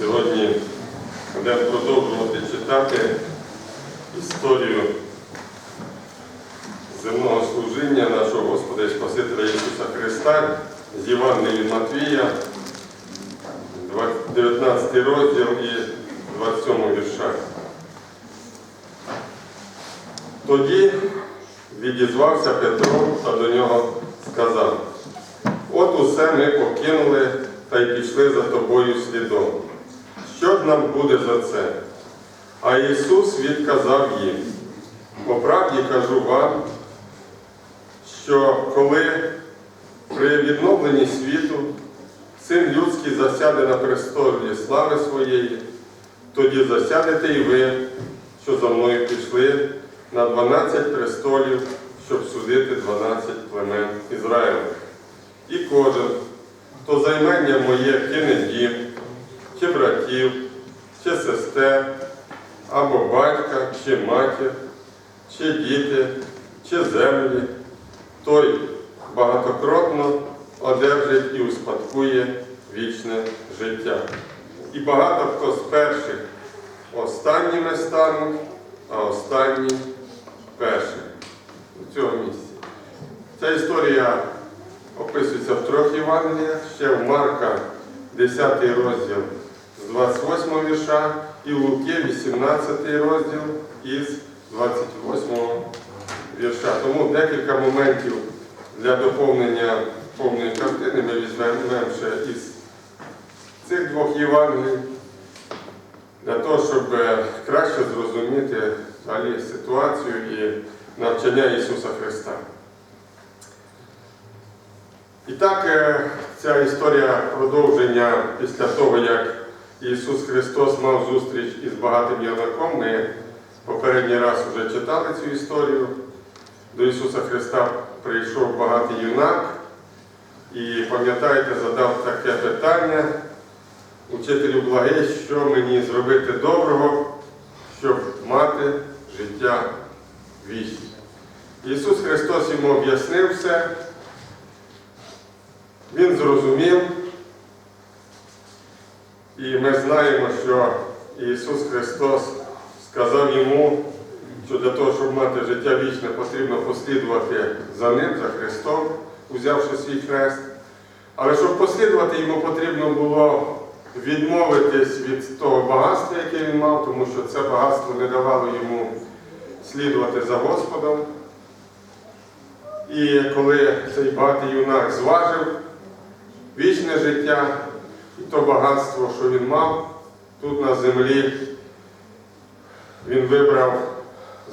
Сьогодні будемо продовжувати читати історію земного служіння нашого Господа і Спасителя Ісуса Христа з Євангелії Матвія, 19 розділ і 27 вірша. Тоді відізвався Петро та до нього сказав, от усе ми покинули та й пішли за тобою слідом. Що ж нам буде за це? А Ісус відказав їм, по правді кажу вам, що коли при відновленні світу Син людський засяде на престолі слави своєї, тоді засядете і ви, що за мною пішли, на 12 престолів, щоб судити 12 племен Ізраїля. І кожен, хто займення моє кине дім, чи братів, чи сестер, або батька, чи матір, чи діти, чи землі, той багатокротно одержить і успадкує вічне життя. І багато хто з перших останніми стануть, а останні першими у цьому місці. Ця історія описується в трьох Євангеліях, ще в Марка 10 розділ 28 вірша і Луки 18 розділ із 28 вірша. Тому декілька моментів для доповнення повної картини ми візьмемо ще із цих двох Євангелій, для того, щоб е, краще зрозуміти взагалі ситуацію і навчання Ісуса Христа. І так, е, ця історія продовження після того, як Ісус Христос мав зустріч із багатим юнаком, ми попередній раз вже читали цю історію. До Ісуса Христа прийшов багатий юнак і, пам'ятаєте, задав таке питання учителю благий, що мені зробити доброго, щоб мати життя вічне. Ісус Христос йому об'яснив все. Він зрозумів, і ми знаємо, що Ісус Христос сказав йому, що для того, щоб мати життя вічне, потрібно послідувати за Ним, за Христом, узявши свій хрест. Але щоб послідувати йому потрібно було відмовитись від того багатства, яке він мав, тому що це багатство не давало йому слідувати за Господом. І коли цей багатий юнак зважив вічне життя і то багатство, що він мав тут на землі, він вибрав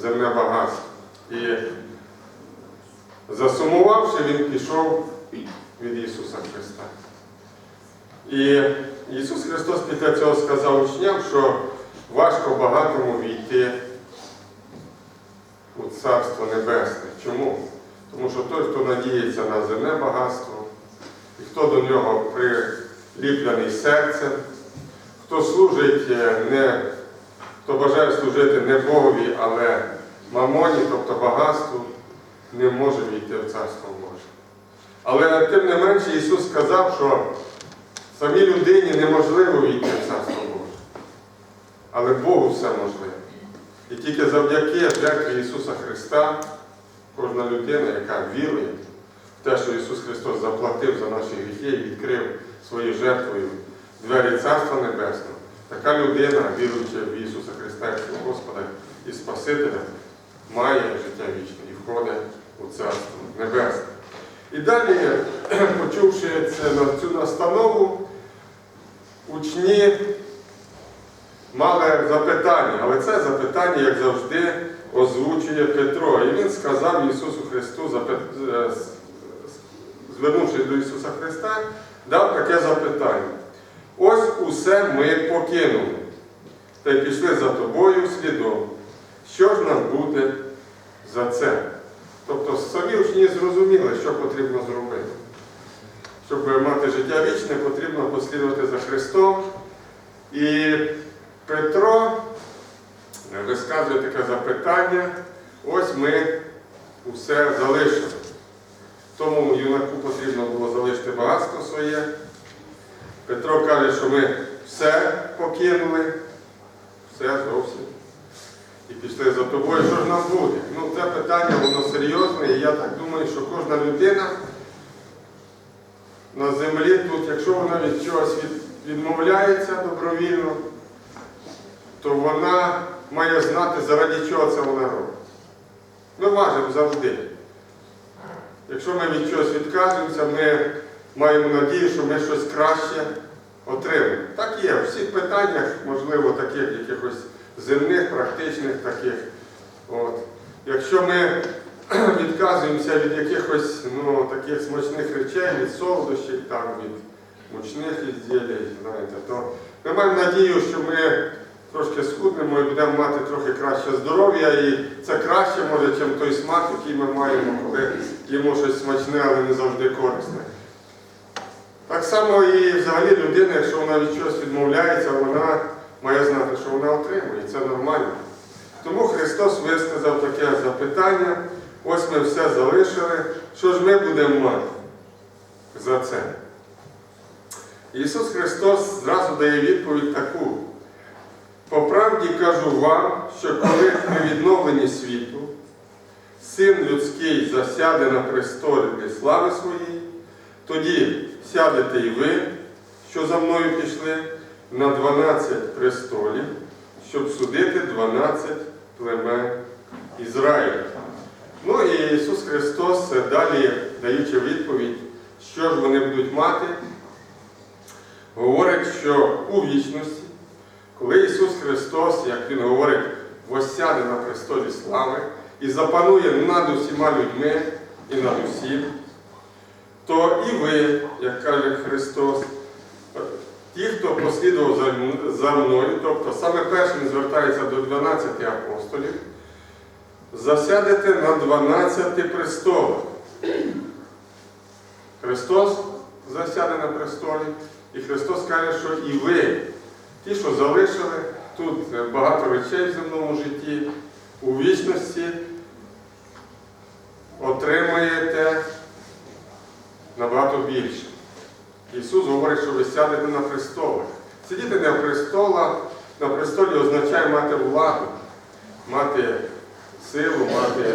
земне багатство. І засумувавши, він пішов від Ісуса Христа. І Ісус Христос після цього сказав учням, що важко багатому війти у Царство Небесне. Чому? Тому що той, хто надіється на земне багатство, і хто до нього приліплений серцем, хто служить е, не, хто бажає служити не Богові, але мамоні, тобто багатству, не може війти в Царство Боже. Але тим не менше Ісус сказав, що самій людині неможливо війти в Царство Боже. Але Богу все можливо. І тільки завдяки жертві Ісуса Христа кожна людина, яка вірує в те, що Ісус Христос заплатив за наші гріхи і відкрив своєю жертвою двері Царства Небесного, така людина, віруючи в Ісуса Христа як Господа і Спасителя, має життя вічне і входить у Царство Небесне. І далі, почувши цю настанову, учні мали запитання, але це запитання, як завжди, озвучує Петро. І він сказав Ісусу Христу, е, звернувшись до Ісуса Христа, дав таке запитання. Ось усе ми покинули, та й пішли за тобою слідом. Що ж нам буде за це? Тобто самі учні зрозуміли, що потрібно зробити. Щоб мати життя вічне, потрібно послідувати за Христом. І Петро висказує таке запитання, ось ми усе залишили. Тому юнаку потрібно було залишити багатство своє. Петро каже, що ми все покинули, все зовсім. І пішли за тобою, що ж нам буде? Ну, це питання, воно серйозне, і я так думаю, що кожна людина на землі тут, якщо вона від чогось відмовляється добровільно, то вона має знати, заради чого це вона робить. Ми важимо завжди. Якщо ми від чогось відказуємося, ми маємо надію, що ми щось краще отримаємо. Так є, в всіх питаннях, можливо, таких якихось земних, практичних таких. От. Якщо ми відказуємося від якихось ну, таких смачних речей, від солодощів, там, від мучних ізділій, знаєте, то ми маємо надію, що ми трошки схуднемо і будемо мати трохи краще здоров'я, і це краще може, ніж той смак, який ми маємо, коли їмо щось смачне, але не завжди корисне. Так само і взагалі людина, якщо вона від чогось відмовляється, вона має знати, що вона отримує, і це нормально. Тому Христос висказав таке запитання, ось ми все залишили, що ж ми будемо мати за це? Ісус Христос зразу дає відповідь таку. По правді кажу вам, що коли при відновленні світу Син людський засяде на престолі для слави своєї, тоді сядете і ви, що за мною пішли, на 12 престолів, щоб судити 12 племен Ізраїля. Ну і Ісус Христос далі, даючи відповідь, що ж вони будуть мати, говорить, що у вічності, коли Ісус Христос, як Він говорить, восяде на престолі слави і запанує над усіма людьми і над усім, то і ви, як каже Христос, ті, хто послідував за мною, тобто саме першим звертається до 12 апостолів, засядете на 12 престолах. Христос засяде на престолі, і Христос каже, що і ви, ті, що залишили тут е, багато речей в земному житті, у вічності отримаєте набагато більше. Ісус говорить, що ви сядете на престолах. Сидіти на престолах, на престолі означає мати владу, мати силу, мати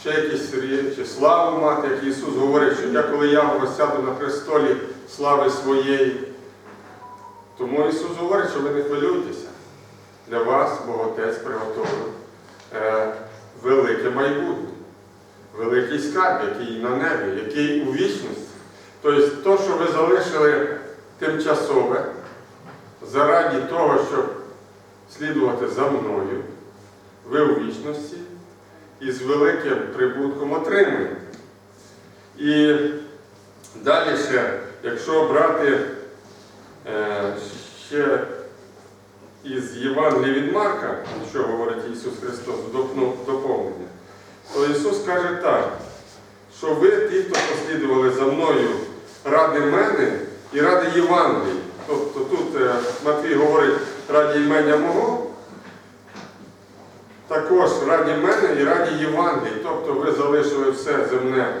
ще якісь речі, славу мати, як Ісус говорить, що я, коли я сяду на престолі слави своєї. Тому Ісус говорить, що ви не хвилюйтеся. Для вас Бог Отець приготовив е, велике майбутнє, великий скарб, який на небі, який у вічності. Тобто, то, що ви залишили тимчасове, заради того, щоб слідувати за мною, ви у вічності і з великим прибутком отримуєте. І далі ще, якщо брати ще із Євангелія від Марка, що говорить Ісус Христос, доповнення, то Ісус каже так, що ви, ті, хто послідували за мною ради мене і ради Євангелії. Тобто тут е, Матвій говорить раді імення мого, також раді мене і раді Євангелії. Тобто ви залишили все земне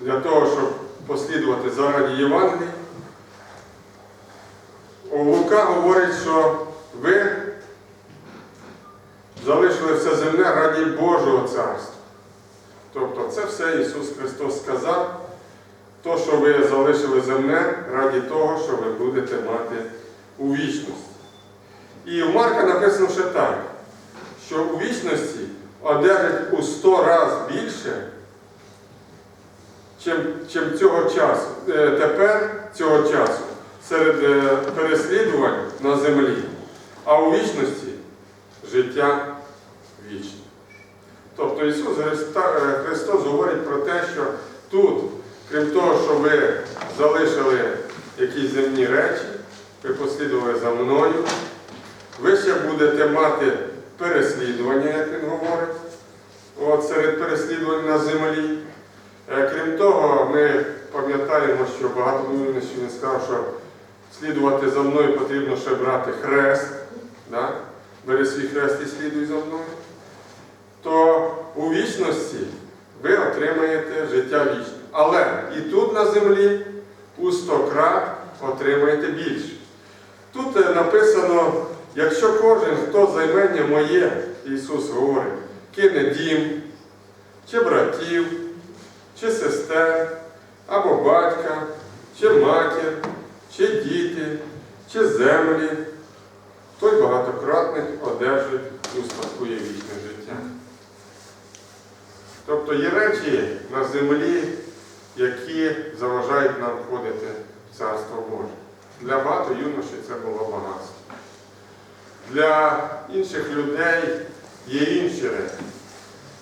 для того, щоб послідувати заради Євангелії. Лука говорить, що ви залишили все земне раді Божого царства. Тобто це все Ісус Христос сказав, то, що ви залишили земне, раді того, що ви будете мати у вічності. І у Марка написано ще так, що у вічності одержать у сто разів більше, чим, чим цього часу. Е, Тепер цього часу серед е, переслідувань на землі, а у вічності життя вічне. Тобто Ісус е, Христос говорить про те, що тут, крім того, що ви залишили якісь земні речі, ви послідували за мною, ви ще будете мати переслідування, як він говорить, от серед переслідувань на землі. Е, Крім того, ми пам'ятаємо, що багато він сказав, що слідувати за мною потрібно ще брати хрест. Да? Бери свій хрест і слідуй за мною. То у вічності ви отримаєте життя вічне. Але і тут на землі у сто крат отримаєте більше. Тут е, написано, якщо кожен, хто займення моє, Ісус говорить, кине дім, чи братів, чи сестер, або батька, чи матір, чи діти, чи землі, той багатократних одержить і успадкує вічне життя. Тобто є речі на землі, які заважають нам входити в Царство Боже. Для багато юношей це було багатство. Для інших людей є інші речі.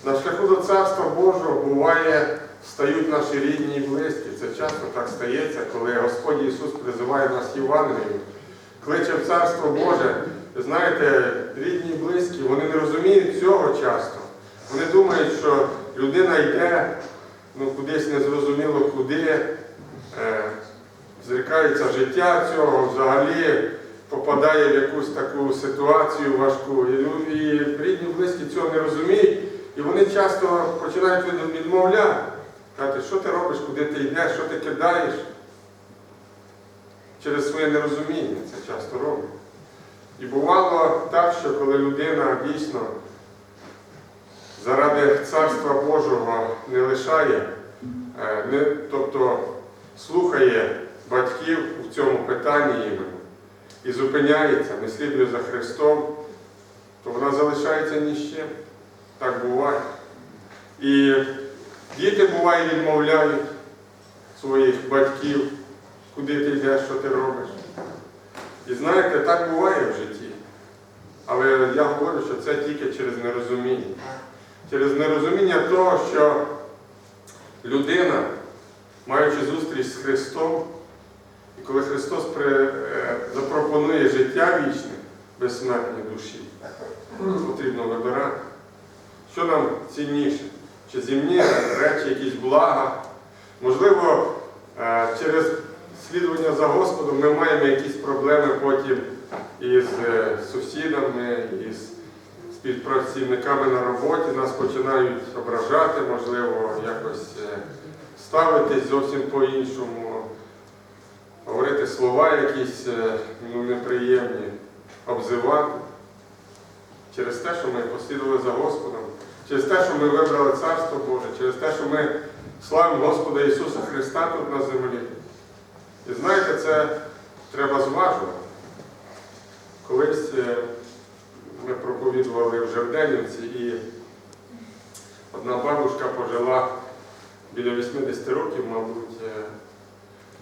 На шляху до Царства Божого буває, стають наші рідні і близькі. Це часто так стається, коли Господь Ісус призиває нас Євангелію, кличе в Царство Боже. Знаєте, рідні і близькі, вони не розуміють цього часто. Вони думають, що людина йде ну, кудись незрозуміло куди, е, зрікається життя цього, взагалі попадає в якусь таку ситуацію важку. І, і рідні близькі цього не розуміють, і вони часто починають відмовляти. Казати, що ти робиш, куди ти йдеш, що ти кидаєш. Через своє нерозуміння це часто роблять. І бувало так, що коли людина дійсно заради Царства Божого не лишає, е, не, тобто слухає батьків у цьому питанні іменно і зупиняється, не слідує за Христом, то вона залишається ні з чим. Так буває. І діти буває відмовляють своїх батьків, куди ти йдеш, що ти робиш. І знаєте, так буває в житті. Але я говорю, що це тільки через нерозуміння. Через нерозуміння того, що людина, маючи зустріч з Христом, і коли Христос при, е, запропонує життя вічне, безсмертній душі, потрібно вибирати, що нам цінніше, чи земні речі, якісь блага. Можливо, е, через слідування за Господом ми маємо якісь проблеми потім із е, сусідами, із співпрацівниками на роботі, нас починають ображати, можливо, якось е, ставитись зовсім по-іншому, говорити слова якісь ну, неприємні, обзивати. Через те, що ми послідували за Господом, через те, що ми вибрали Царство Боже, через те, що ми славимо Господа Ісуса Христа тут на землі. І знаєте, це треба зважувати. Колись е, ми проповідували в Жевденівці, і одна бабушка пожила біля 80 років, мабуть, е,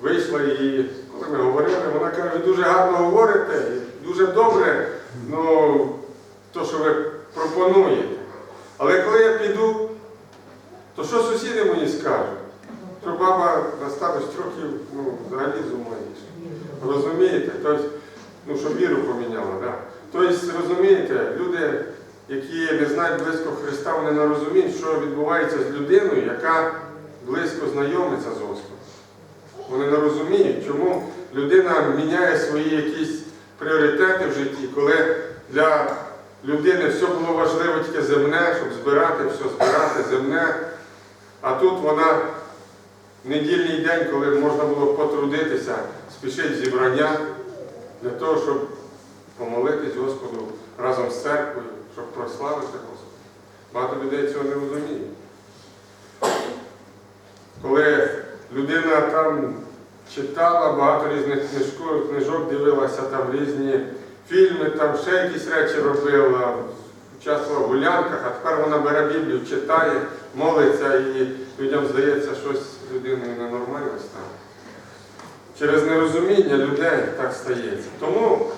вийшла і коли ми говорили, вона каже, ви дуже гарно говорите, дуже добре, ну, то, що ви пропонуєте. Але коли я піду, то що сусіди мені скажуть? Що баба на старость років ну, взагалі з ума. Розумієте? Тобто, ну, що віру поміняла. Да? Тобто, розумієте, люди, які не знають близько Христа, вони не розуміють, що відбувається з людиною, яка близько знайомиться з Господом. Вони не розуміють, чому людина міняє свої якісь пріоритети в житті, коли для людини все було важливо тільки земне, щоб збирати, все збирати земне. А тут вона недільний день, коли можна було потрудитися, спішить зібрання для того, щоб помолитись Господу разом з церквою, щоб прославити Господа. Багато людей цього не розуміє. Коли людина там читала багато різних книжок, дивилася, там різні фільми, там ще якісь речі робила, участвувала в гулянках, а тепер вона бере Біблію, читає, молиться і людям здається, щось з людиною ненормально стане. Через нерозуміння людей так стається. Тому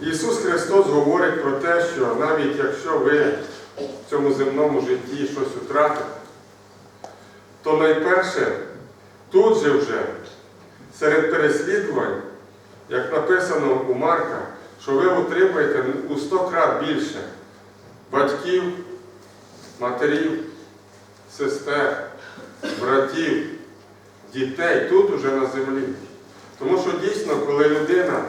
Ісус Христос говорить про те, що навіть якщо ви в цьому земному житті щось втратите, то найперше тут же вже серед переслідувань, як написано у Марка, що ви отримаєте у 100 крат більше батьків, матерів, сестер, братів, дітей тут уже на землі. Тому що дійсно, коли людина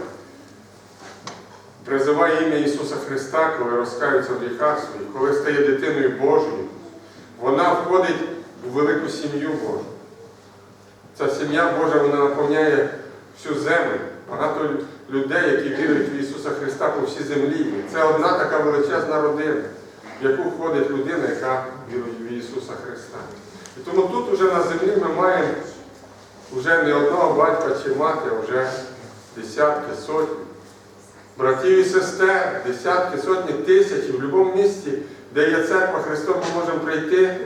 призиває ім'я Ісуса Христа, коли розкаються в гріхах своїх, коли стає дитиною Божою, вона входить у велику сім'ю Божу. Ця сім'я Божа вона наповняє всю землю. Багато людей, які вірують в Ісуса Христа по всій землі. Це одна така величезна родина, в яку входить людина, яка вірує в Ісуса Христа. І тому тут уже на землі ми маємо вже не одного батька чи мати, а вже десятки, сотні. Братів і сестер, десятки, сотні, тисячі в будь-якому місті, де є церква Христова, ми можемо прийти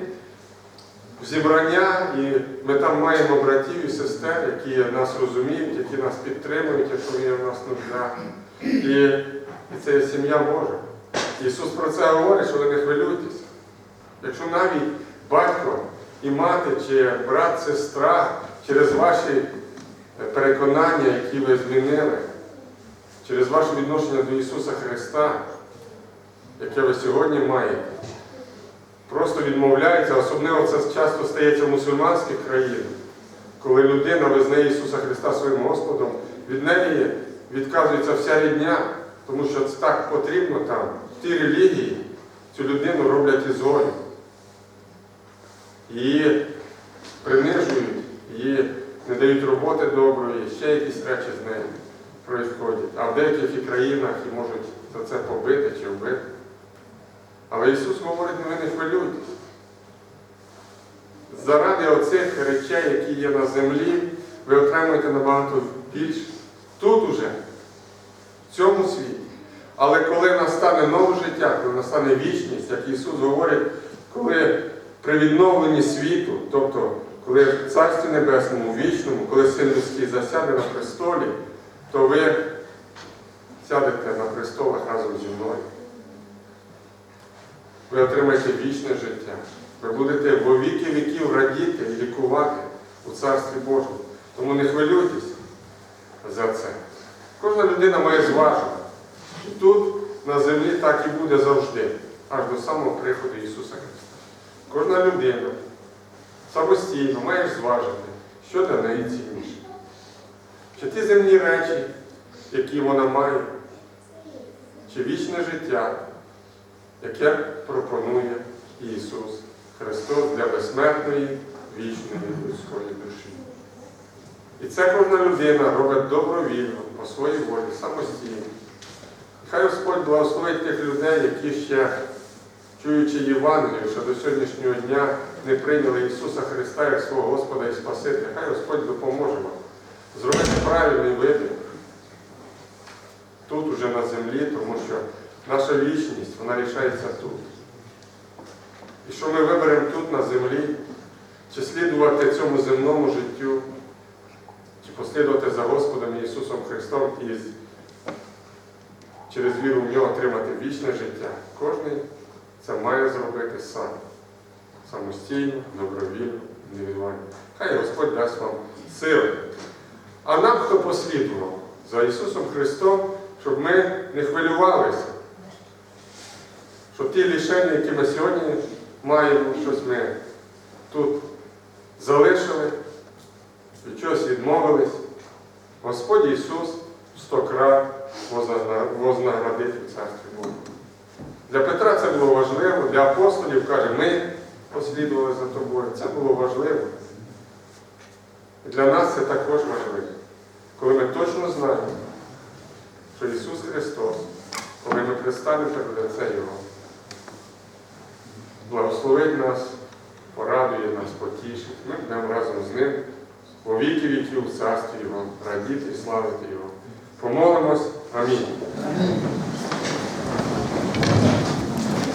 зібрання, і ми там маємо братів і сестер, які нас розуміють, які нас підтримують, якщо є в нас нужда. І, і це сім'я Божа. Ісус про це говорить, що ви не хвилюйтесь. Якщо навіть батько і мати, чи брат, сестра через ваші переконання, які ви змінили, через ваше відношення до Ісуса Христа, яке ви сьогодні маєте, просто відмовляється, особливо це часто стається в мусульманських країнах, коли людина визнає Ісуса Христа своїм Господом, від неї відказується вся рідня, тому що це так потрібно там. В тій релігії цю людину роблять ізгою. Її принижують, її не дають роботи доброї, ще якісь речі з нею происходять. А в деяких країнах і можуть за це побити чи вбити. Але Ісус говорить, «Ну, ви не хвилюйтесь. Заради оцих речей, які є на землі, ви отримуєте набагато більше. Тут уже, в цьому світі. Але коли настане нове життя, коли настане вічність, як Ісус говорить, коли при відновленні світу, тобто коли в Царстві Небесному, вічному, коли Син Людський засяде на престолі, то ви сядете на престолах разом зі мною. Ви отримаєте вічне життя. Ви будете во віки віків радіти і лікувати у Царстві Божому. Тому не хвилюйтесь за це. Кожна людина має зважити. І тут на землі так і буде завжди, аж до самого приходу Ісуса Христа. Кожна людина самостійно має зважити, що для неї цінніше. Чи ті земні речі, які вона має, чи вічне життя, яке пропонує Ісус Христос для безсмертної вічної людської душі. І це кожна людина робить добровільно, по своїй волі, самостійно. Хай Господь благословить тих людей, які ще, чуючи Євангелію, що до сьогоднішнього дня не прийняли Ісуса Христа як свого Господа і Спасителя. Хай Господь допоможе вам зробити правильний вибір тут, уже на землі, тому що наша вічність, вона рішається тут. І що ми виберемо тут на землі, чи слідувати цьому земному життю, чи послідувати за Господом Ісусом Христом і через віру в нього отримати вічне життя. Кожен це має зробити сам. Самостійно, добровільно, індивідуально. Хай Господь дасть вам сили. А нам, хто послідував за Ісусом Христом, щоб ми не хвилювалися, щоб ті лишення, які ми сьогодні маємо, щось ми тут залишили, від чогось відмовились, Господь Ісус в сто крат вознагра- вознаградить у Царстві Божому. Для Петра це було важливо, для апостолів каже, ми послідували за тобою. Це було важливо. І для нас це також важливо. Коли ми точно знаємо, що Ісус Христос, коли ми пристанемо перед лице Його, благословить нас, порадує нас, потішить. Ми будемо разом з Ним у віки віків в царстві Його, радіти і славити Його. Помолимось. Амінь.